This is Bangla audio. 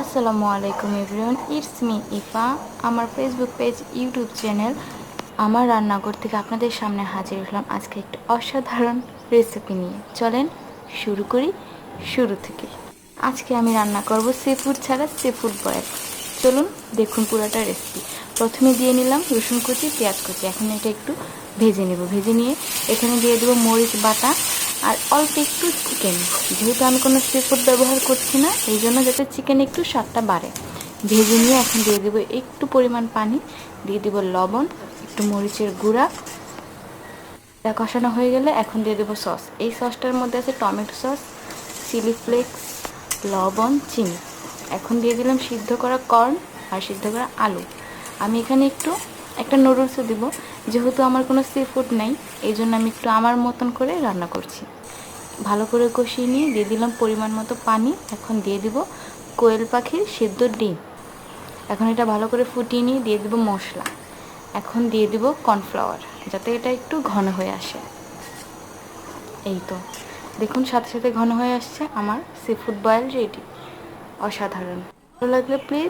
আসসালামু আলাইকুম এভরিওয়ান, ইটস মি ইফা। আমার ফেসবুক পেজ ইউটিউব চ্যানেল আমার রান্নাঘর থেকে আপনাদের সামনে হাজির হলাম আজকে একটা অসাধারণ রেসিপি নিয়ে। চলেন শুরু করি শুরু থেকে। আজকে আমি রান্না করব সি ফুড ছাড়া সি ফুড বয়েল চলুন দেখুন পুরোটা রেসিপি প্রথমে দিয়ে নিলাম রসুন কুচি, পেঁয়াজ কুচি। এখন এটা একটু ভেজে নেব। ভেজে নিয়ে এখানে দিয়ে দেবো মরিচ বাটা আর অল্প একটু চিকেন যেহেতু আমি কোনো সি ফুড ব্যবহার করছি না, এই জন্য যাতে চিকেন একটু স্বাদটা বাড়ে। ভেজে নিয়ে এখন দিয়ে দেবো একটু পরিমাণ পানি, দিয়ে দেবো লবণ, একটু মরিচের গুঁড়া। এটা কষানো হয়ে গেলে এখন দিয়ে দেবো সস এই সসটার মধ্যে আছে টমেটো সস চিলি ফ্লেক্স লবণ, চিনি। এখন দিয়ে দিলাম সিদ্ধ করা কর্ন আর সিদ্ধ করা আলু। আমি এখানে একটু একটা নুডলসও দিব। যেহেতু আমার কোনো সি ফুড নেই, এই জন্য আমি একটু আমার মতন করে রান্না করছি। ভালো করে কষিয়ে নিয়ে দিয়ে দিলাম পরিমাণ মতো পানি। এখন দিয়ে দিব কোয়েল পাখির সিদ্ধ ডিম। এখন এটা ভালো করে ফুটিয়ে নিয়ে দিয়ে দেবো মশলা। এখন দিয়ে দিব কর্নফ্লাওয়ার যাতে এটা একটু ঘন হয়ে আসে। এই তো। দেখুন সাথে সাথে ঘন হয়ে আসছে আমার সি ফুড বয়েল রেডি অসাধারণ। ভালো লাগলে প্লিজ